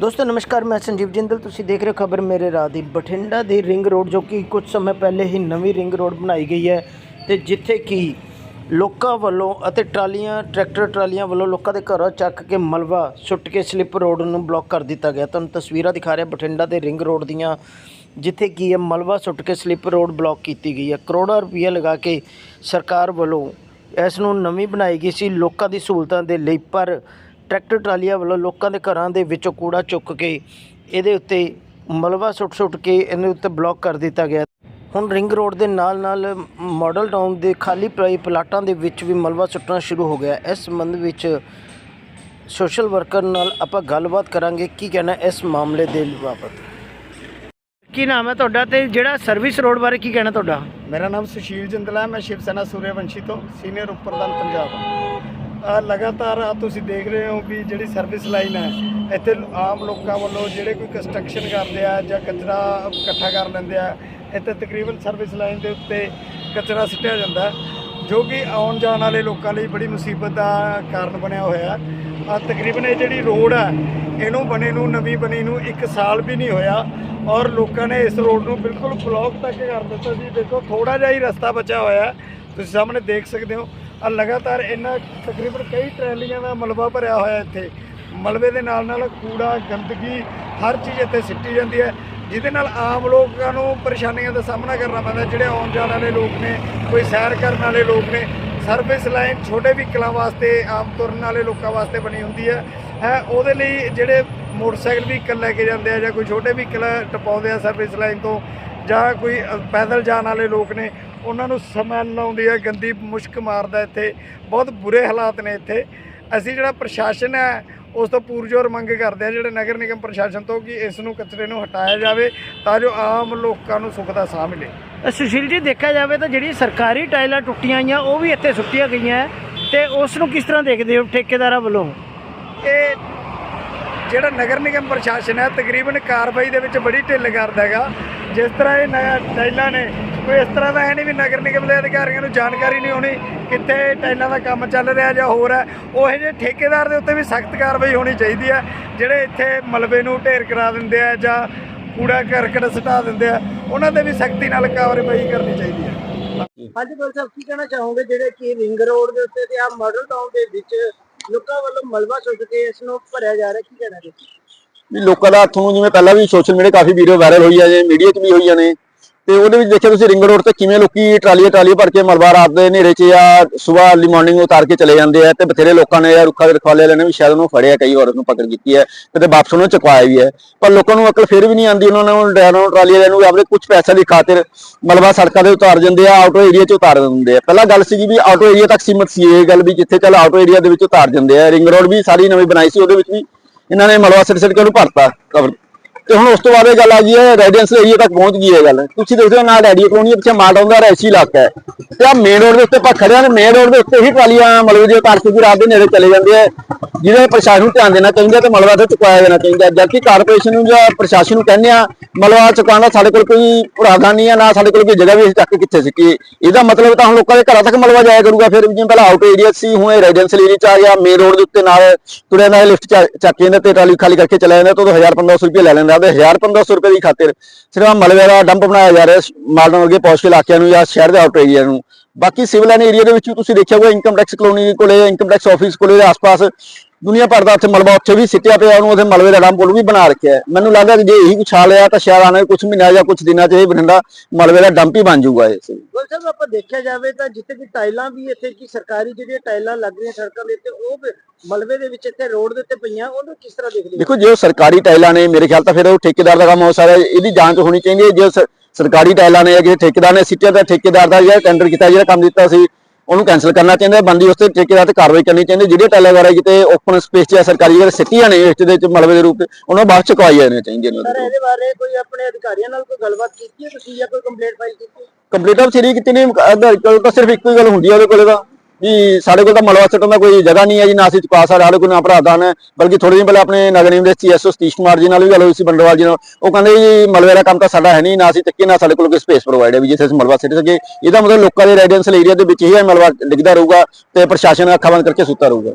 ਦੋਸਤੋ, ਨਮਸਕਾਰ, ਮੈਂ ਸੰਜੀਵ ਜਿੰਦਲ। ਤੁਸੀਂ ਦੇਖ ਰਹੇ ਹੋ ਖਬਰ ਮੇਰੇ ਰਾਹ ਦੀ ਬਠਿੰਡਾ ਦੀ ਰਿੰਗ ਰੋਡ, ਜੋ ਕਿ ਕੁਝ ਸਮੇਂ ਪਹਿਲੇ ਹੀ ਨਵੀਂ ਰਿੰਗ ਰੋਡ ਬਣਾਈ ਗਈ ਹੈ ਤੇ ਜਿੱਥੇ ਕਿ ਲੋਕਾਂ ਵੱਲੋਂ ਅਤੇ ਟਰਾਲੀਆਂ, ਟਰੈਕਟਰ ਟਰਾਲੀਆਂ ਵੱਲੋਂ ਲੋਕਾਂ ਦੇ ਘਰੋਂ ਚੱਕ ਕੇ ਮਲਬਾ ਸੁੱਟ ਕੇ ਸਲਿੱਪ ਰੋਡ ਨੂੰ ਬਲੌਕ ਕਰ ਦਿੱਤਾ ਗਿਆ। ਤੁਹਾਨੂੰ ਤਸਵੀਰਾਂ ਦਿਖਾ ਰਿਹਾ ਬਠਿੰਡਾ ਦੇ ਰਿੰਗ ਰੋਡ ਦੀਆਂ, ਜਿੱਥੇ ਕੀ ਇਹ ਮਲਬਾ ਸੁੱਟ ਕੇ ਸਲਿੱਪ ਰੋਡ ਬਲੌਕ ਕੀਤੀ ਗਈ ਹੈ। ਕਰੋੜਾਂ ਰੁਪਏ ਲਗਾ ਕੇ ਸਰਕਾਰ ਵੱਲੋਂ ਇਸ ਨੂੰ ਨਵੀਂ ਬਣਾਈ ਗਈ ਸੀ। ਲੋਕਾਂ ਦੀ ਸਹੂਲਤਾਂ ਦੇ ਲਈ ਪਰ ਟਰੈਕਟਰ ਟਰਾਲੀਆਂ ਵੱਲੋਂ ਲੋਕਾਂ ਦੇ ਘਰਾਂ ਦੇ ਵਿੱਚੋਂ ਕੂੜਾ ਚੁੱਕ ਕੇ ਇਹਦੇ ਉੱਤੇ ਮਲਬਾ ਸੁੱਟ-ਸੁੱਟ ਕੇ ਇਹਦੇ ਉੱਤੇ ਬਲੌਕ ਕਰ ਦਿੱਤਾ ਗਿਆ। ਹੁਣ ਰਿੰਗ ਰੋਡ ਦੇ ਨਾਲ-ਨਾਲ ਮਾਡਲ ਟਾਊਨ ਦੇ ਖਾਲੀ ਪਏ ਪਲਾਟਾਂ ਦੇ ਵਿੱਚ ਵੀ ਮਲਬਾ ਸੁੱਟਣਾ ਸ਼ੁਰੂ ਹੋ ਗਿਆ। ਇਸ ਸੰਬੰਧ ਵਿੱਚ ਸੋਸ਼ਲ ਵਰਕਰ ਨਾਲ ਆਪਾਂ ਗੱਲਬਾਤ ਕਰਾਂਗੇ। ਕੀ ਕਹਿਣਾ ਇਸ ਮਾਮਲੇ ਦੇ ਬਾਬਤ? ਕੀ ਨਾਮ ਹੈ ਤੁਹਾਡਾ ਤੇ ਜਿਹੜਾ ਸਰਵਿਸ ਰੋਡ ਬਾਰੇ ਕੀ ਕਹਿਣਾ ਤੁਹਾਡਾ? ਮੇਰਾ ਨਾਮ ਸੁਸ਼ੀਲ ਜਿੰਦਲ ਹੈ। ਮੈਂ ਸ਼ਿਵ ਸੈਨਾ ਸੂਰਯਵੰਸ਼ੀ ਤੋਂ ਸੀਨੀਅਰ ਉਪ ਪ੍ਰਧਾਨ ਪੰਜਾਬ। ਆ ਲਗਾਤਾਰ ਆ ਤੁਸੀਂ ਦੇਖ ਰਹੇ ਹੋ ਵੀ ਜਿਹੜੀ ਸਰਵਿਸ ਲਾਈਨ ਹੈ, ਇੱਥੇ ਆਮ ਲੋਕਾਂ ਵੱਲੋਂ ਜਿਹੜੇ ਕੋਈ ਕੰਸਟਰਕਸ਼ਨ ਕਰਦੇ ਆ ਜਾਂ ਕਚਰਾ ਇਕੱਠਾ ਕਰ ਲੈਂਦੇ ਆ, ਇੱਥੇ ਤਕਰੀਬਨ ਸਰਵਿਸ ਲਾਈਨ ਦੇ ਉੱਤੇ ਕਚਰਾ ਸਿੱਟਿਆ ਜਾਂਦਾ ਜੋ ਕਿ ਆਉਣ ਜਾਣ ਵਾਲੇ ਲੋਕਾਂ ਲਈ ਬੜੀ ਮੁਸੀਬਤ ਦਾ ਕਾਰਨ ਬਣਿਆ ਹੋਇਆ ਆ ਤਕਰੀਬਨ ਇਹ ਜਿਹੜੀ ਰੋਡ ਹੈ, ਇਹਨੂੰ ਬਣੇ ਨੂੰ, ਨਵੀਂ ਬਣੀ ਨੂੰ 1 ਸਾਲ ਵੀ ਨਹੀਂ ਹੋਇਆ ਔਰ ਲੋਕਾਂ ਨੇ ਇਸ ਰੋਡ ਨੂੰ ਬਿਲਕੁਲ ਬਲੌਕ ਤੱਕ ਕਰ ਦਿੱਤਾ ਜੀ ਦੇਖੋ ਥੋੜਾ ਜਿਹਾ ਹੀ ਰਸਤਾ ਬਚਿਆ ਹੋਇਆ ਤੁਸੀਂ ਸਾਹਮਣੇ ਦੇਖ ਸਕਦੇ ਹੋ ਆ ਲਗਾਤਾਰ ਇਹਨਾਂ ਤਕਰੀਬਨ ਕਈ ਟਰੈਲੀਆਂ ਦਾ ਮਲਬਾ ਭਰਿਆ ਹੋਇਆ ਇੱਥੇ। ਮਲਬੇ ਦੇ ਨਾਲ ਨਾਲ ਕੂੜਾ, ਗੰਦਗੀ ਹਰ ਚੀਜ਼ ਇੱਥੇ ਸਿੱਟੀ ਜਾਂਦੀ ਹੈ, ਜਿਹਦੇ ਨਾਲ ਆਮ ਲੋਕਾਂ ਨੂੰ ਪਰੇਸ਼ਾਨੀਆਂ ਦਾ ਸਾਹਮਣਾ ਕਰਨਾ ਪੈਂਦਾ ਜਿਹੜੇ ਆਉਣ ਜਾਣ ਵਾਲੇ ਲੋਕ ਨੇ, ਕੋਈ ਸੈਰ ਕਰਨ ਵਾਲੇ ਲੋਕ ਨੇ ਸਰਵਿਸ ਲਾਈਨ ਛੋਟੇ ਵਹੀਕਲਾਂ ਵਾਸਤੇ, ਆਮ ਤੁਰਨ ਵਾਲੇ ਲੋਕਾਂ ਵਾਸਤੇ ਬਣੀ ਹੁੰਦੀ ਹੈ। ਹੈ, ਉਹਦੇ ਲਈ ਜਿਹੜੇ ਮੋਟਰਸਾਈਕਲ ਵਹੀਕਲ ਲੈ ਕੇ ਜਾਂਦੇ ਆ ਜਾਂ ਕੋਈ ਛੋਟੇ ਵਹੀਕਲ ਟਪਾਉਂਦੇ ਆ ਸਰਵਿਸ ਲਾਈਨ ਤੋਂ, ਜਾਂ ਕੋਈ ਪੈਦਲ ਜਾਣ ਵਾਲੇ ਲੋਕ ਨੇ ਉਹਨਾਂ ਨੂੰ ਸਮੈਲ ਆਉਂਦੀ ਹੈ ਗੰਦੀ ਮੁਸ਼ਕ ਮਾਰਦਾ ਇੱਥੇ। ਬਹੁਤ ਬੁਰੇ ਹਾਲਾਤ ਨੇ ਇੱਥੇ। ਅਸੀਂ ਜਿਹੜਾ ਪ੍ਰਸ਼ਾਸਨ ਹੈ ਉਸ ਤੋਂ ਪੂਰਜੋਰ ਮੰਗ ਕਰਦੇ ਆ ਜਿਹੜੇ ਨਗਰ ਨਿਗਮ ਪ੍ਰਸ਼ਾਸਨ ਤੋਂ ਕਿ ਇਸ ਨੂੰ ਕਚਰੇ ਨੂੰ ਹਟਾਇਆ ਜਾਵੇ ਤਾਂ ਜੋ ਆਮ ਲੋਕਾਂ ਨੂੰ ਸੁੱਖ ਦਾ ਸਾਹ ਮਿਲੇ। ਸੁਸ਼ੀਲ ਜੀ ਦੇਖਿਆ ਜਾਵੇ ਤਾਂ ਜਿਹੜੀ ਸਰਕਾਰੀ ਟਾਈਲਾਂ ਟੁੱਟੀਆਂ ਆਈਆਂ ਉਹ ਵੀ ਇੱਥੇ ਸੁੱਟੀਆਂ ਗਈਆਂ। ਤੇ ਉਸ ਨੂੰ ਕਿਸ ਤਰ੍ਹਾਂ ਦੇਖਦੇ ਹੋ ਠੇਕੇਦਾਰਾਂ ਵੱਲੋਂ? ਇਹ ਜਿਹੜਾ ਨਗਰ ਨਿਗਮ ਪ੍ਰਸ਼ਾਸਨ ਹੈ ਤਕਰੀਬਨ ਕਾਰਵਾਈ ਦੇ ਵਿੱਚ ਬੜੀ ਢਿੱਲ ਕਰਦਾ ਹੈਗਾ। ਜਿਸ ਤਰ੍ਹਾਂ ਇਹ ਟਾਈਲਾਂ ਨੇ ਕੋਈ ਇਸ ਤਰ੍ਹਾਂ ਦਾ ਹੈ ਨਹੀਂ ਵੀ ਨਗਰ ਨਿਗਮ ਦੇ ਅਧਿਕਾਰੀਆਂ ਨੂੰ ਜਾਣਕਾਰੀ ਨਹੀਂ ਹੋਣੀ ਕਿੱਥੇ ਟਾਈਲਾਂ ਦਾ ਕੰਮ ਚੱਲ ਰਿਹਾ ਜਾਂ ਹੋਰ ਹੈ। ਉਹ ਜਿਹੇ ਠੇਕੇਦਾਰ ਦੇ ਉੱਤੇ ਵੀ ਸਖਤ ਕਾਰਵਾਈ ਹੋਣੀ ਚਾਹੀਦੀ ਹੈ ਜਿਹੜੇ ਇੱਥੇ ਮਲਬੇ ਨੂੰ ਢੇਰ ਕਰਾ ਦਿੰਦੇ ਆ ਜਾਂ ਕੂੜਾ ਕਰਕਟ ਸਟਾ ਦਿੰਦੇ ਆ ਉਹਨਾਂ ਤੇ ਵੀ ਸਖਤੀ ਨਾਲ ਕਾਰਵਾਈ ਕਰਨੀ ਚਾਹੀਦੀ ਹੈ। ਅੱਜ ਕੱਲ੍ਹ ਸਾਹਿਬ ਕੀ ਕਹਿਣਾ ਚਾਹੋਗੇ? ਜਿਹੜੇ ਕਿ ਰਿੰਗ ਰੋਡ ਦੇ ਉੱਤੇ ਤੇ ਆ ਮਾਡਲ ਟਾਊਨ ਦੇ ਵਿੱਚ ਲੋਕਾਂ ਵੱਲੋਂ ਮਲਬਾ ਸੁੱਟ ਕੇ ਇਸ ਨੂੰ ਭਰਿਆ ਜਾ ਰਿਹਾ ਕੀ ਕਹਿਣਾ ਜੀ? ਵੀ ਲੋਕਾਂ ਦਾ ਤੁਹਾਨੂੰ ਜਿਵੇਂ ਪਹਿਲਾਂ ਵੀ ਸੋਸ਼ਲ ਮੀਡੀਆ ਕਾਫੀ ਵੀਡੀਓ ਵਾਇਰਲ ਹੋਈ ਹੈ ਜੇ ਮੀਡੀਆ 'ਚ ਵੀ ਹੋਈਆਂ ਨੇ। ਤੇ ਉਹਦੇ ਵਿੱਚ ਦੇਖਿਆ ਤੁਸੀਂ ਰਿੰਗ ਰੋਡ ਤੇ ਕਿਵੇਂ ਲੋਕੀ ਟਰਾਲੀਆਂ ਟਰਾਲੀਆਂ ਭਰ ਕੇ ਮਲਬਾ ਰਾਤ ਦੇ ਹਨੇਰੇ 'ਚ ਜਾਂ ਸਵੇਰ ਅਰਲੀ ਮਾਰਨਿੰਗ ਉਤਾਰ ਕੇ ਚਲੇ ਜਾਂਦੇ ਆ ਤੇ ਬਥੇਰੇ ਲੋਕਾਂ ਨੇ ਜਾਂ ਦੇ ਰਖਵਾਲੇ ਵਾਲਿਆਂ ਵੀ ਸ਼ਾਇਦ ਉਹਨੂੰ ਫੜਿਆ, ਕਈ ਵਾਰ ਉਹਨੂੰ ਪਕੜ ਕੀਤੀ ਹੈ ਤੇ ਵਾਪਸ ਉਹਨੂੰ ਚੁਕਵਾਇਆ ਵੀ ਹੈ। ਪਰ ਲੋਕਾਂ ਨੂੰ ਅਕਲ ਫਿਰ ਵੀ ਨਹੀਂ ਆਉਂਦੀ, ਉਹਨਾਂ ਨੂੰ ਡਰਾਈਵਰਾਂ ਟਰਾਲੀ ਵਾਲਿਆਂ ਨੂੰ ਆਪਣੇ ਕੁਝ ਪੈਸੇ ਦੀ ਖਾਤਰ ਮਲਬਾ ਸੜਕਾਂ ਤੇ ਉਤਾਰ ਜਾਂਦੇ ਆ, ਆਟੋ ਏਰੀਆ 'ਚ ਉਤਾਰ ਦਿੰਦੇ ਆ। ਪਹਿਲਾਂ ਗੱਲ ਸੀਗੀ ਵੀ ਆਟੋ ਏਰੀਆ ਤੱਕ ਸੀਮਤ ਸੀ ਇਹ ਗੱਲ ਵੀ, ਜਿੱਥੇ ਚੱਲ ਆਟੋ ਏਰੀਆ ਦੇ ਵਿੱਚ ਉਤਾਰ ਜਾਂਦੇ ਆ। ਰਿੰਗ ਰੋਡ ਵੀ ਸਾਰੀ ਨਵੀਂ ਬਣਾਈ ਸੀ, ਉਹਦੇ ਵਿੱਚ ਵੀ ਇਹਨਾਂ ਨੇ ਮਲਬਾ ਸਿਰ ਸਿਰ ਕੇ ਉਹਨੂੰ ਭਰਤਾ ਕਵਰ ਤੇ ਹੁਣ ਉਸ ਤੋਂ ਬਾਅਦ ਇਹ ਗੱਲ ਆ ਗਈ ਹੈ ਰੈਡੀਅੰਸ ਏਰੀਆ ਤੱਕ ਪਹੁੰਚ ਗਈ ਹੈ ਗੱਲ। ਤੁਸੀਂ ਦੇਖਦੇ ਹੋ ਨਾਲ ਰੈਡੀਓ ਕਲੋਨੀ ਹੈ, ਪਿੱਛੇ ਮਾਡਲ ਦਾ ਰੈਸੀ ਇਲਾਕਾ ਹੈ। ਤੇ ਆ ਮੇਨ ਰੋਡ ਦੇ ਉੱਤੇ ਆਪਾਂ ਖੜਿਆ ਨੇ ਮੇਨ ਰੋਡ ਦੇ ਉੱਤੇ ਹੀ ਟਰਾਲੀਆਂ ਮਤਲਬ ਜੇ ਉਤਾਰ ਕੇ ਰਾਤ ਦੇ ਨੇੜੇ ਚਲੇ ਜਾਂਦੇ ਆ ਜਿਹਦੇ ਪ੍ਰਸ਼ਾਸਨ ਨੂੰ ਧਿਆਨ ਦੇਣਾ ਚਾਹੀਦਾ ਤੇ ਮਲਵਾ ਤੇ ਚੁਕਾਇਆ ਜਾਣਾ ਚਾਹੀਦਾ। ਜਦਕਿ ਕਾਰਪੋਰੇਸ਼ਨ ਨੂੰ ਜਾਂ ਪ੍ਰਸ਼ਾਸਨ ਨੂੰ ਕਹਿੰਦੇ ਆ ਮਲਵਾ ਚੁਕਾਉਣ ਦਾ ਸਾਡੇ ਕੋਲ ਕੋਈ ਪ੍ਰਾਵਧਾਨ ਨਹੀਂ ਹੈ, ਨਾ ਸਾਡੇ ਕੋਲ ਕੋਈ ਜਗ੍ਹਾ ਵੀ ਅਸੀਂ ਚੱਕ ਕੇ ਕਿੱਥੇ ਸਿੱਟੀਏ ਇਹਦਾ ਮਤਲਬ ਤਾਂ ਹੁਣ ਲੋਕਾਂ ਦੇ ਘਰਾਂ ਤੱਕ ਮਲਵਾ ਜਾਇਆ ਕਰੂਗਾ, ਫਿਰ ਜਿਵੇਂ ਪਹਿਲਾਂ ਆਊਟ ਏਰੀਆ ਸੀ, ਹੁਣ ਇਹ ਰੈਜ਼ੀਡੈਂਸ਼ੀਅਲ ਏਰੀਆ ਚ ਆ ਗਿਆ ਮੇਨ ਰੋਡ ਦੇ ਉੱਤੇ ਨਾਲ ਤੁਰਿਆ ਨਾਲ ਲਿਫਟ ਚੱਕ ਕੇ ਜਾਂਦੇ ਤੇ ਟਰਾਲੀ ਖਾਲੀ ਕਰਕੇ ਚਲਾ ਜਾਂਦਾ, ਤਾਂ ਉਹ 1000 1500 ਰੁਪਏ ਲੈ ਲੈਂਦਾ। ਤੇ 1000 1500 ਰੁਪਏ ਦੀ ਖਾਤਰ ਸਿਰਫ ਆਹ ਦਾ ਡੰਪ ਬਣਾਇਆ ਜਾ ਰਿਹਾ ਮਾਲਦਾਂ ਵਰਗੇ ਪੌਸ਼ ਇਲਾਕਿਆਂ ਨੂੰ ਜਾਂ ਸ਼ਹਿਰ ਦੇ ਆਊਟ ਏਰੀਆ ਨੂੰ। ਬਾਕੀ ਸਿਵਲ ਲਾਈਨ ਏਰੀਆ ਦੇ ਵਿੱਚ ਵੀ ਤੁਸੀਂ ਦੇਖਿਆ ਹੋਊਗਾ ਇਨਕਮ ਟੈਕਸ ਕਲੋਨੀ ਕੋਲੇ ਇਨਕਮ ਟੈਕਸ ਆਫਿਸ ਕੋਲੇ ਆਸ-ਪਾਸ ਦੁਨੀਆ ਭਰ ਦਾ ਉੱਥੇ ਮਲਬਾ ਉੱਥੇ ਵੀ ਸਿੱਟਿਆ ਪਿਆ ਉਹਨੂੰ ਉਹਦੇ ਮਲਬੇ ਦਾ ਡੰਪ ਉਹ ਵੀ ਬਣਾ ਰੱਖਿਆ। ਮੈਨੂੰ ਲੱਗਦਾ ਕਿ ਜੇ ਇਹੀ ਕੁਛ ਆ ਲਿਆ ਤਾਂ ਸ਼ਾਇਦ ਆਣੇ ਕੁਝ ਮਹੀਨਿਆਂ ਜਾਂ ਕੁਝ ਦਿਨਾਂ 'ਚ ਇਹ ਬਠਿੰਡਾ ਮਲਬੇ ਦਾ ਡੰਪ ਹੀ ਬਣ ਜਾਊਗਾ ਇਹ ਗੋਲ ਸਾਹਿਬ ਆਪਾਂ ਦੇਖਿਆ ਜਾਵੇ ਤਾਂ ਜਿੱਥੇ ਕਿ ਟਾਈਲਾਂ ਵੀ ਇੱਥੇ ਕੀ ਸਰਕਾਰੀ ਜਿਹੜੀਆਂ ਟਾਈਲਾਂ ਲੱਗ ਰਹੀਆਂ ਸੜਕਾਂ ਦੇ ਉੱਤੇ ਉਹ ਮਲਬੇ ਦੇ ਵਿੱਚ ਇੱਥੇ ਰੋਡ ਦੇ ਉੱਤੇ ਪਈਆਂ ਉਹਨੂੰ ਕਿਸ ਤਰ੍ਹਾਂ ਦੇਖਦੇ ਹੋ ਦੇਖੋ ਜੇ ਉਹ ਸਰਕਾਰੀ ਟਾਈਲਾਂ ਨੇ ਮੇਰੇ ਖਿਆਲ ਤਾਂ ਫਿਰ ਉਹ ਠੇਕੇਦਾਰ ਦਾ ਕੰਮ ਹੋ ਸਕਦਾ। ਇਹਦੀ ਜਾਂਚ ਹੋਣੀ ਚਾਹੀਦੀ ਹੈ ਜੇ ਸਰਕਾਰੀ ਟਾਈਲਾਂ ਨੇ ਜਾਂ ਕਿਸੇ ਠੇਕੇਦਾਰ ਨੇ ਸਿੱਟਿਆ ਤਾਂ ਠੇਕੇਦਾਰ ਦਾ ਜਿਹੜਾ ਟੈਂਡਰ ਕੀਤਾ ਜਿਹੜਾ ਕੰਮ ਦਿੱਤਾ ਸੀ ਉਹਨੂੰ ਕੈਨਸਲ ਕਰਨਾ ਚਾਹੀਦਾ ਬੰਦੀ ਉਸ ਤੇ ਠੇਕੇਦਾਰ ਤੇ ਕਾਰਵਾਈ ਕਰਨੀ ਚਾਹੀਦੀ ਜਿਹੜੀਆਂ ਟਾਈਲਾਂ ਵਗੈਰਾ ਕਿਤੇ ਓਪਨ ਸਪੇਸ 'ਚ ਸਰਕਾਰੀ ਜਿਹੜੇ ਸਿੱਟੀਆਂ ਨੇ ਇਸ ਦੇ ਵਿੱਚ ਮਲਬੇ ਦੇ ਰੂਪ ਉਹਨਾਂ ਬਾਅਦ 'ਚ ਚੁਕਵਾਈ ਜਾਣੀਆਂ ਚਾਹੀਦੀਆਂ ਨੇ ਇਹਦੇ ਬਾਰੇ ਕੋਈ ਆਪਣੇ ਅਧਿਕਾਰੀਆਂ ਨਾਲ ਕੋਈ ਗੱਲਬਾਤ ਕੀਤੀ ਹੈ ਤੁਸੀਂ ਜਾਂ ਕੋਈ ਕੰਪਲੇਂਟ ਫਾਈਲ ਕੀਤੀ ਕੰਪਲੀਟ ਆਫ ਸਰੀ ਕਿਤੇ ਨਹੀਂ ਅਦਰ ਕੋਲ ਤਾਂ ਸਿਰਫ ਇੱਕੋ ਹੀ ਗੱਲ ਹੁੰਦੀ ਹੈ ਉਹਦੇ ਕੋਲੇ ਤਾਂ। ਵੀ ਸਾਡੇ ਕੋਲ ਤਾਂ ਮਲਵਾ ਸੱਟਣ ਦਾ ਕੋਈ ਜਗ੍ਹਾ ਨਹੀਂ ਹੈ ਜੀ, ਨਾ ਅਸੀਂ ਚੁਕਾ ਸਕਦੇ, ਸਾਡੇ ਕੋਲ ਨਾ ਭਰਾਦਾਨ ਹੈ। ਬਲਕਿ ਥੋੜੇ ਦਿਨ ਪਹਿਲਾਂ ਆਪਣੇ ਨਗਰ ਨਿਗਮ ਦੇ ਸੀਐਸਓ ਸਤੀਸ਼ ਕੁਮਾਰ ਜੀ ਨਾਲ ਵੀ ਗੱਲ ਹੋਈ ਸੀ ਬੰਡਵਾਲ ਜੀ ਨਾਲ। ਉਹ ਕਹਿੰਦੇ ਜੀ, ਮਲਵੇ ਦਾ ਕੰਮ ਤਾਂ ਸਾਡਾ ਹੈ ਨਹੀਂ, ਨਾ ਅਸੀਂ ਚੱਕੀ ਨਾ ਸਾਡੇ ਕੋਲ ਕੋਈ ਸਪੇਸ ਪ੍ਰੋਵਾਈਡ ਹੈ ਵੀ ਜਿੱਥੇ ਅਸੀਂ ਮਲਵਾ ਸਿੱਟ ਸਕੇ ਇਹਦਾ ਮਤਲਬ ਲੋਕਾਂ ਦੇ ਰੈਜ਼ੀਡੈਂਸ਼ੀਅਲ ਏਰੀਆ ਦੇ ਵਿੱਚ ਹੀ ਇਹ ਮਲਵਾ ਡਿੱਗਦਾ ਰਹੂਗਾ ਤੇ ਪ੍ਰਸ਼ਾਸਨ ਅੱਖਾਂ ਬੰਦ ਕਰਕੇ ਸੁੱਤਾ ਰਹੂਗਾ।